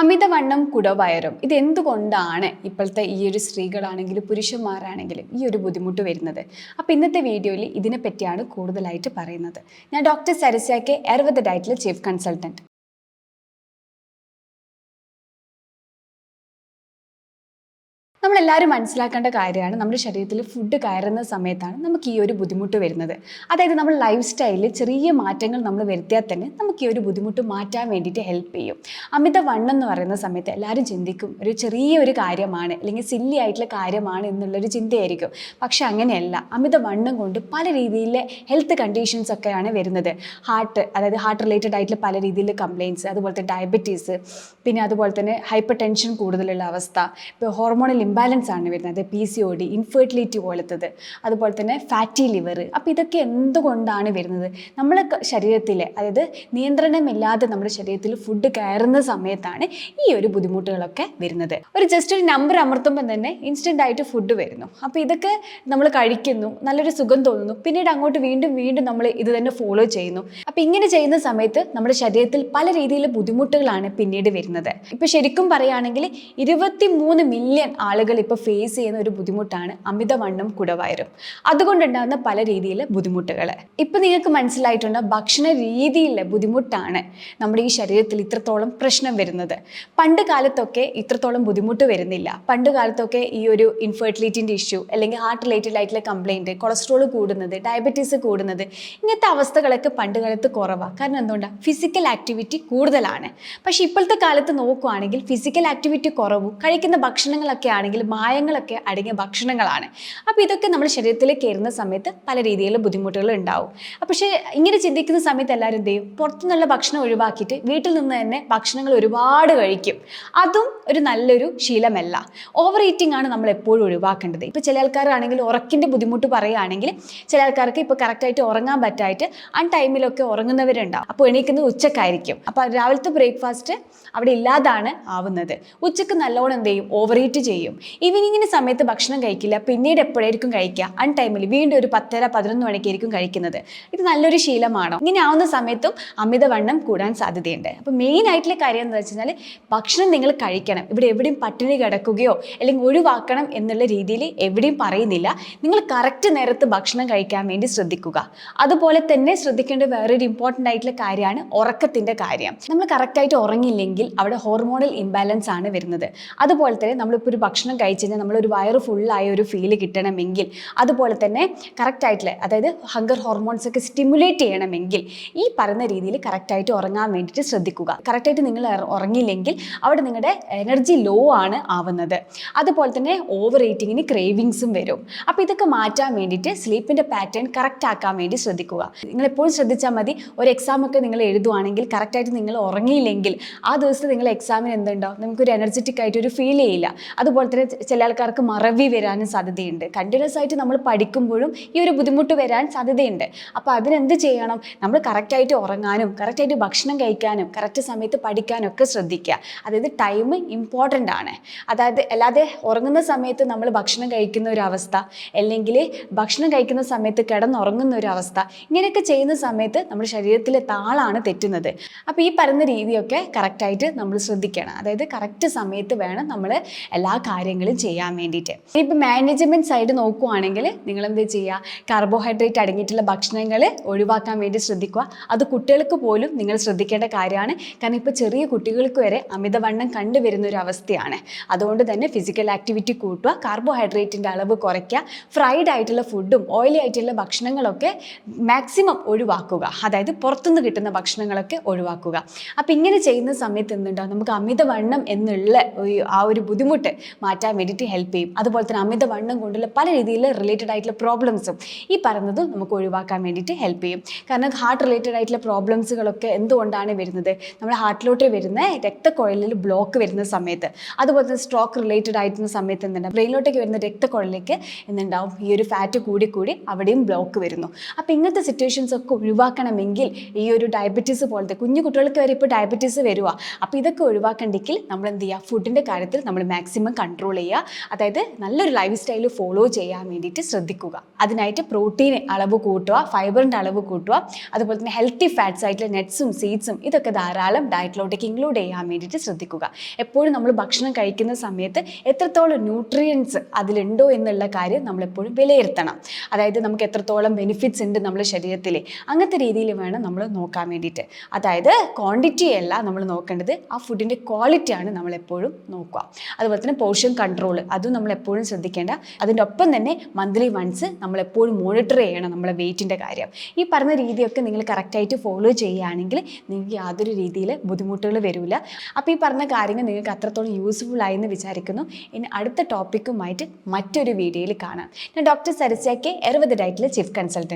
അമിതവണ്ണം കുടവയറും. ഇതെന്തുകൊണ്ടാണ് ഇപ്പോഴത്തെ ഈ ഒരു സ്ത്രീകളാണെങ്കിലും പുരുഷന്മാരാണെങ്കിലും ഈ ഒരു ബുദ്ധിമുട്ട് വരുന്നത്? അപ്പോൾ ഇന്നത്തെ വീഡിയോയിൽ ഇതിനെപ്പറ്റിയാണ് കൂടുതലായിട്ട് പറയുന്നത്. ഞാൻ ഡോക്ടർ സരസ്യാക്കെ എർവത് ഡയറ്റിലെ ചീഫ് കൺസൾട്ടന്റ് നമ്മളെല്ലാവരും മനസ്സിലാക്കേണ്ട കാര്യമാണ് നമ്മുടെ ശരീരത്തിൽ ഫുഡ് കയറുന്ന സമയത്താണ് നമുക്ക് ഈ ഒരു ബുദ്ധിമുട്ട് വരുന്നത്. അതായത് നമ്മൾ ലൈഫ് സ്റ്റൈലിൽ ചെറിയ മാറ്റങ്ങൾ നമ്മൾ വരുത്തിയാൽ തന്നെ നമുക്ക് ഈ ഒരു ബുദ്ധിമുട്ട് മാറ്റാൻ വേണ്ടിയിട്ട് ഹെൽപ്പ് ചെയ്യും. അമിത വണ്ണം എന്ന് പറയുന്ന സമയത്ത് എല്ലാവരും ചിന്തിക്കും ഒരു ചെറിയ ഒരു കാര്യമാണ് അല്ലെങ്കിൽ സില്ലി ആയിട്ടുള്ള കാര്യമാണ് എന്നുള്ളൊരു ചിന്തയായിരിക്കും. പക്ഷെ അങ്ങനെയല്ല അമിത വണ്ണം കൊണ്ട് പല രീതിയിലെ ഹെൽത്ത് കണ്ടീഷൻസ് ഒക്കെയാണ് വരുന്നത്. ഹാർട്ട് അതായത് ഹാർട്ട് റിലേറ്റഡ് ആയിട്ടുള്ള പല രീതിയിലെ കംപ്ലയിൻസ് തന്നെ ഡയബറ്റീസ് പിന്നെ അതുപോലെ തന്നെ ഹൈപ്പർ ടെൻഷൻ കൂടുതലുള്ള അവസ്ഥ ഇപ്പോൾ ഹോർമോണൽ ഇംബാലൻസ് ആണ് വരുന്നത്. P C O D infertility പോലത്തത്. അതുപോലെ തന്നെ ഫാറ്റി ലിവർ അപ്പോൾ ഇതൊക്കെ എന്തുകൊണ്ടാണ് വരുന്നത്? നമ്മളെ ശരീരത്തിൽ അതായത് നിയന്ത്രണമില്ലാതെ നമ്മുടെ ശരീരത്തിൽ ഫുഡ് കയറുന്ന സമയത്താണ് ഈ ഒരു ബുദ്ധിമുട്ടുകളൊക്കെ വരുന്നത്. ഒരു ജസ്റ്റ് ഒരു നമ്പർ അമർത്തുമ്പോൾ തന്നെ ഇൻസ്റ്റന്റ് ആയിട്ട് ഫുഡ് വരുന്നു. അപ്പോൾ ഇതൊക്കെ നമ്മൾ കഴിക്കുന്നു നല്ലൊരു സുഖം തോന്നുന്നു. പിന്നീട് അങ്ങോട്ട് വീണ്ടും വീണ്ടും നമ്മൾ ഇത് തന്നെ ഫോളോ ചെയ്യുന്നു. അപ്പോൾ ഇങ്ങനെ ചെയ്യുന്ന സമയത്ത് നമ്മുടെ ശരീരത്തിൽ പല രീതിയിലുള്ള ബുദ്ധിമുട്ടുകളാണ് പിന്നീട് വരുന്നത്. ഇപ്പോൾ ശരിക്കും പറയുകയാണെങ്കിൽ ഇരുപത്തി മൂന്ന് മില്യൺ ആളുകൾ ഇപ്പോൾ ഫേസ് ചെയ്യുന്ന ഒരു ബുദ്ധിമുട്ടാണ് അമിതവണ്ണം കുടവയറും അതുകൊണ്ടുണ്ടാകുന്ന പല രീതിയിലെ ബുദ്ധിമുട്ടുകൾ ഇപ്പം നിങ്ങൾക്ക് മനസ്സിലായിട്ടുണ്ട് ഭക്ഷണ രീതിയിലെ ബുദ്ധിമുട്ടാണ് നമ്മുടെ ഈ ശരീരത്തിൽ ഇത്രത്തോളം പ്രശ്നം വരുന്നത്. പണ്ട് കാലത്തൊക്കെ ഇത്രത്തോളം ബുദ്ധിമുട്ട് വരുന്നില്ല. പണ്ട് കാലത്തൊക്കെ ഈ ഒരു ഇൻഫെർട്ടിലിറ്റിന്റെ ഇഷ്യൂ അല്ലെങ്കിൽ ഹാർട്ട് റിലേറ്റഡ് ആയിട്ടുള്ള കംപ്ലൈന്റ് കൊളസ്ട്രോൾ കൂടുന്നത് ഡയബറ്റീസ് കൂടുന്നത് ഇങ്ങനത്തെ അവസ്ഥകളൊക്കെ പണ്ട് കാലത്ത് കുറവാണ് കാരണം എന്തുകൊണ്ടാണ് ഫിസിക്കൽ ആക്ടിവിറ്റി കൂടുതലാണ്. പക്ഷേ ഇപ്പോഴത്തെ കാലത്ത് നോക്കുകയാണെങ്കിൽ ഫിസിക്കൽ ആക്ടിവിറ്റി കുറവും കഴിക്കുന്ന ഭക്ഷണങ്ങളൊക്കെ ആണെങ്കിൽ മായങ്ങളൊക്കെ അടങ്ങിയ ഭക്ഷണങ്ങളാണ്. അപ്പോൾ ഇതൊക്കെ നമ്മുടെ ശരീരത്തിലേക്ക് കയറുന്ന സമയത്ത് പല രീതിയിലുള്ള ബുദ്ധിമുട്ടുകൾ ഉണ്ടാവും. പക്ഷേ ഇങ്ങനെ ചിന്തിക്കുന്ന സമയത്ത് എല്ലാവരും എന്ത് ചെയ്യും? പുറത്തുനിന്നുള്ള ഭക്ഷണം ഒഴിവാക്കിയിട്ട് വീട്ടിൽ നിന്ന് തന്നെ ഭക്ഷണങ്ങൾ ഒരുപാട് കഴിക്കും. അതും ഒരു നല്ലൊരു ശീലമല്ല. ഓവർ ഈറ്റിംഗ് ആണ് നമ്മൾ എപ്പോഴും ഒഴിവാക്കേണ്ടത്. ഇപ്പോൾ ചില ആൾക്കാരാണെങ്കിൽ ഉറക്കിന്റെ ബുദ്ധിമുട്ട് പറയുകയാണെങ്കിൽ ചില ആൾക്കാർക്ക് ഇപ്പോൾ കറക്റ്റായിട്ട് ഉറങ്ങാൻ പറ്റായിട്ട് ആ ടൈമിലൊക്കെ ഉറങ്ങുന്നവരുണ്ടാവും. അപ്പോൾ എണീക്കുന്നത് ഉച്ചക്കായിരിക്കും. അപ്പോൾ രാവിലത്തെ ബ്രേക്ക്ഫാസ്റ്റ് അവിടെ ഇല്ലാതാണ് ആവുന്നത്. ഉച്ചയ്ക്ക് നല്ലോണം എന്ത് ചെയ്യും? ഓവർ ഈറ്റ് ചെയ്യും. ഈവനിങ്ങിന് സമയത്ത് ഭക്ഷണം കഴിക്കില്ല. പിന്നീട് എപ്പോഴായിരിക്കും കഴിക്കുക? അൺ ടൈമിൽ വീണ്ടും ഒരു പത്തര പതിനൊന്ന് മണിക്കായിരിക്കും കഴിക്കുന്നത്. ഇത് നല്ലൊരു ശീലമാണോ. ഇങ്ങനെ ആവുന്ന സമയത്തും അമിതവണ്ണം കൂടാൻ സാധ്യതയുണ്ട്. അപ്പോൾ മെയിൻ ആയിട്ടുള്ള കാര്യം എന്താ വെച്ചാൽ ഭക്ഷണം നിങ്ങൾ കഴിക്കണം. ഇവിടെ എവിടെയും പട്ടിണി കിടക്കുകയോ അല്ലെങ്കിൽ ഒഴിവാക്കണം എന്നുള്ള രീതിയിൽ എവിടെയും പറയുന്നില്ല. നിങ്ങൾ കറക്റ്റ് നേരത്ത് ഭക്ഷണം കഴിക്കാൻ വേണ്ടി ശ്രദ്ധിക്കുക. അതുപോലെ തന്നെ ശ്രദ്ധിക്കേണ്ട വേറൊരു ഇമ്പോർട്ടന്റ് ആയിട്ടുള്ള കാര്യമാണ് ഉറക്കത്തിന്റെ കാര്യം. നമ്മൾ കറക്റ്റായിട്ട് ഉറങ്ങില്ലെങ്കിൽ അവിടെ ഹോർമോണൽ ഇംബാലൻസ് ആണ് വരുന്നത്. അതുപോലെ തന്നെ നമ്മളിപ്പോൾ ഒരു ഭക്ഷണം കഴിച്ച് കഴിഞ്ഞാൽ നമ്മളൊരു വയറ് ഫുള്ളായ ഒരു ഫീൽ കിട്ടണമെങ്കിൽ അതുപോലെ തന്നെ കറക്റ്റായിട്ടുള്ള അതായത് ഹങ്കർ ഹോർമോൺസ് ഒക്കെ സ്റ്റിമുലേറ്റ് ചെയ്യണമെങ്കിൽ ഈ പറയുന്ന രീതിയിൽ കറക്റ്റായിട്ട് ഉറങ്ങാൻ വേണ്ടിയിട്ട് ശ്രദ്ധിക്കുക. കറക്റ്റായിട്ട് നിങ്ങൾ ഉറങ്ങിയില്ലെങ്കിൽ അവിടെ നിങ്ങളുടെ എനർജി ലോ ആണ് ആവുന്നത്. അതുപോലെ തന്നെ ഓവർ ഈറ്റിങ്ങിന് ക്രേവിങ്സും വരും. അപ്പോൾ ഇതൊക്കെ മാറ്റാൻ വേണ്ടിയിട്ട് സ്ലീപ്പിന്റെ പാറ്റേൺ കറക്റ്റ് ആക്കാൻ വേണ്ടി ശ്രദ്ധിക്കുക. നിങ്ങൾ എപ്പോഴും ശ്രദ്ധിച്ചാൽ മതി ഒരു എക്സാം ഒക്കെ നിങ്ങൾ എഴുതുവാണെങ്കിൽ കറക്റ്റായിട്ട് നിങ്ങൾ ഉറങ്ങിയില്ലെങ്കിൽ ആ ദിവസത്തെ നിങ്ങൾ എക്സാമിന് എന്തുണ്ടോ? നമുക്കൊരു എനർജറ്റിക് ആയിട്ട് ഒരു ഫീൽ ചെയ്യില്ല. അതുപോലെ തന്നെ ചില ആൾക്കാർക്ക് മറവി വരാനും സാധ്യതയുണ്ട്. കണ്ടിന്യൂസ് ആയിട്ട് നമ്മൾ പഠിക്കുമ്പോഴും ഈ ഒരു ബുദ്ധിമുട്ട് വരാൻ സാധ്യതയുണ്ട്. അപ്പോൾ അതിനെന്ത് ചെയ്യണം? നമ്മൾ കറക്റ്റായിട്ട് ഉറങ്ങാനും കറക്റ്റായിട്ട് ഭക്ഷണം കഴിക്കാനും കറക്റ്റ് സമയത്ത് പഠിക്കാനും ഒക്കെ ശ്രദ്ധിക്കുക. അതായത് ടൈം ഇമ്പോർട്ടന്റ് ആണ്. അതായത് അല്ലാതെ ഉറങ്ങുന്ന സമയത്ത് നമ്മൾ ഭക്ഷണം കഴിക്കുന്ന ഒരു അവസ്ഥ അല്ലെങ്കിൽ ഭക്ഷണം കഴിക്കുന്ന സമയത്ത് കിടന്നുറങ്ങുന്ന ഒരു അവസ്ഥ ഇങ്ങനെയൊക്കെ ചെയ്യുന്ന സമയത്ത് നമ്മുടെ ശരീരത്തിലെ താളാണ് തെറ്റുന്നത്. അപ്പോൾ ഈ പറയുന്ന രീതിയൊക്കെ കറക്റ്റായിട്ട് നമ്മൾ ശ്രദ്ധിക്കണം. അതായത് കറക്റ്റ് സമയത്ത് വേണം നമ്മൾ എല്ലാ കാര്യങ്ങളും ചെയ്യാൻ വേണ്ടിയിട്ട്. ഇനിയിപ്പോൾ മാനേജ്മെന്റ് സൈഡ് നോക്കുവാണെങ്കിൽ നിങ്ങൾ എന്ത് ചെയ്യുക കാർബോഹൈഡ്രേറ്റ് അടങ്ങിയിട്ടുള്ള ഭക്ഷണങ്ങൾ ഒഴിവാക്കാൻ വേണ്ടി ശ്രദ്ധിക്കുക. അത് കുട്ടികൾക്ക് പോലും നിങ്ങൾ ശ്രദ്ധിക്കേണ്ട കാര്യമാണ്. കാരണം ഇപ്പോൾ ചെറിയ കുട്ടികൾക്ക് വരെ അമിതവണ്ണം കണ്ടുവരുന്ന ഒരു അവസ്ഥയാണ് അതുകൊണ്ട് തന്നെ ഫിസിക്കൽ ആക്ടിവിറ്റി കൂട്ടുക കാർബോഹൈഡ്രേറ്റിന്റെ അളവ് കുറയ്ക്കുക ഫ്രൈഡ് ആയിട്ടുള്ള ഫുഡും ഓയിലി ആയിട്ടുള്ള ഭക്ഷണങ്ങളൊക്കെ മാക്സിമം ഒഴിവാക്കുക. അതായത് പുറത്തുനിന്ന് കിട്ടുന്ന ഭക്ഷണങ്ങളൊക്കെ ഒഴിവാക്കുക. അപ്പോൾ ഇങ്ങനെ ചെയ്യുന്ന സമയത്ത് എന്തുണ്ടാവും? നമുക്ക് അമിതവണ്ണം എന്നുള്ള ആ ഒരു ബുദ്ധിമുട്ട് മാറ്റാൻ വേണ്ടിയിട്ട് ഹെൽപ്പ് ചെയ്യും. അതുപോലെ തന്നെ അമിത വണ്ണം കൊണ്ടുള്ള പല രീതിയിൽ റിലേറ്റഡ് ആയിട്ടുള്ള പ്രോബ്ലംസും ഈ പറയുന്നതും നമുക്ക് ഒഴിവാക്കാൻ വേണ്ടിയിട്ട് ഹെൽപ്പ് ചെയ്യും. കാരണം ഹാർട്ട് റിലേറ്റഡ് ആയിട്ടുള്ള പ്രോബ്ലംസുകളൊക്കെ എന്തുകൊണ്ടാണ് വരുന്നത്? നമ്മുടെ ഹാർട്ടിലോട്ട് വരുന്ന രക്തക്കുഴലിൽ ബ്ലോക്ക് വരുന്ന സമയത്ത്. അതുപോലെ തന്നെ സ്ട്രോക്ക് റിലേറ്റഡ് ആയിട്ടുള്ള സമയത്ത് എന്തുണ്ടാവും? ബ്രെയിനിലോട്ടേക്ക് വരുന്ന രക്തക്കുഴലിലേക്ക് എന്തുണ്ടാവും? ഈ ഒരു ഫാറ്റ് കൂടി കൂടി അവിടെയും ബ്ലോക്ക് വരുന്നു. അപ്പോൾ ഇങ്ങനത്തെ സിറ്റുവേഷൻസ് ഒക്കെ ഒഴിവാക്കണമെങ്കിൽ ഈ ഒരു ഡയബറ്റീസ് പോലത്തെ കുഞ്ഞു കുട്ടികൾക്ക് വരെ ഇപ്പോൾ ഡയബറ്റീസ് വരുക അപ്പോൾ ഇതൊക്കെ ഒഴിവാക്കണ്ടെങ്കിൽ നമ്മൾ എന്ത് ചെയ്യുക ഫുഡിന്റെ കാര്യത്തിൽ നമ്മൾ മാക്സിമം കൺട്രോൾ കൺട്രോൾ ചെയ്യുക. അതായത് നല്ലൊരു ലൈഫ് സ്റ്റൈൽ ഫോളോ ചെയ്യാൻ വേണ്ടിയിട്ട് ശ്രദ്ധിക്കുക. അതിനായിട്ട് പ്രോട്ടീൻ അളവ് കൂട്ടുക ഫൈബറിന്റെ അളവ് കൂട്ടുക. അതുപോലെ തന്നെ ഹെൽത്തി ഫാറ്റ്സ് ആയിട്ടുള്ള നെറ്റ്സും സീഡ്സും ഇതൊക്കെ ധാരാളം ഡയറ്റിലോട്ടേക്ക് ഇൻക്ലൂഡ് ചെയ്യാൻ വേണ്ടിയിട്ട് ശ്രദ്ധിക്കുക. എപ്പോഴും നമ്മൾ ഭക്ഷണം കഴിക്കുന്ന സമയത്ത് എത്രത്തോളം ന്യൂട്രിയൻസ് അതിലുണ്ടോ എന്നുള്ള കാര്യം നമ്മളെപ്പോഴും വിലയിരുത്തണം. അതായത് നമുക്ക് എത്രത്തോളം ബെനിഫിറ്റ്സ് ഉണ്ട് നമ്മുടെ ശരീരത്തിൽ അങ്ങനത്തെ രീതിയിൽ വേണം നമ്മൾ നോക്കാൻ വേണ്ടിയിട്ട്. അതായത് ക്വാണ്ടിറ്റി അല്ല നമ്മൾ നോക്കേണ്ടത്. ആ ഫുഡിന്റെ ക്വാളിറ്റിയാണ് നമ്മളെപ്പോഴും നോക്കുക. അതുപോലെ തന്നെ പോർഷൻ കൺട്രോൾ അതും നമ്മൾ എപ്പോഴും ശ്രദ്ധിക്കേണ്ട. അതിന്റെ ഒപ്പം തന്നെ മന്ത്ലി വൺസ് നമ്മൾ എപ്പോഴും മോണിറ്റർ ചെയ്യണം നമ്മളെ വെയിറ്റിന്റെ കാര്യം. ഈ പറഞ്ഞ രീതിയൊക്കെ നിങ്ങൾ കറക്റ്റായിട്ട് ഫോളോ ചെയ്യുകയാണെങ്കിൽ നിങ്ങൾക്ക് യാതൊരു രീതിയിൽ ബുദ്ധിമുട്ടുകൾ വരില്ല അപ്പോൾ ഈ പറഞ്ഞ കാര്യങ്ങൾ നിങ്ങൾക്ക് അത്രത്തോളം യൂസ്ഫുൾ ആയെന്ന് വിചാരിക്കുന്നു. ഇനി അടുത്ത ടോപ്പിക്കുമായിട്ട് മറ്റൊരു വീഡിയോയിൽ കാണാം. ഞാൻ ഡോക്ടർ സരസ്യ കെ എറുപത് ഡയറ്റിലെ ചീഫ് കൺസൾട്ടന്റ്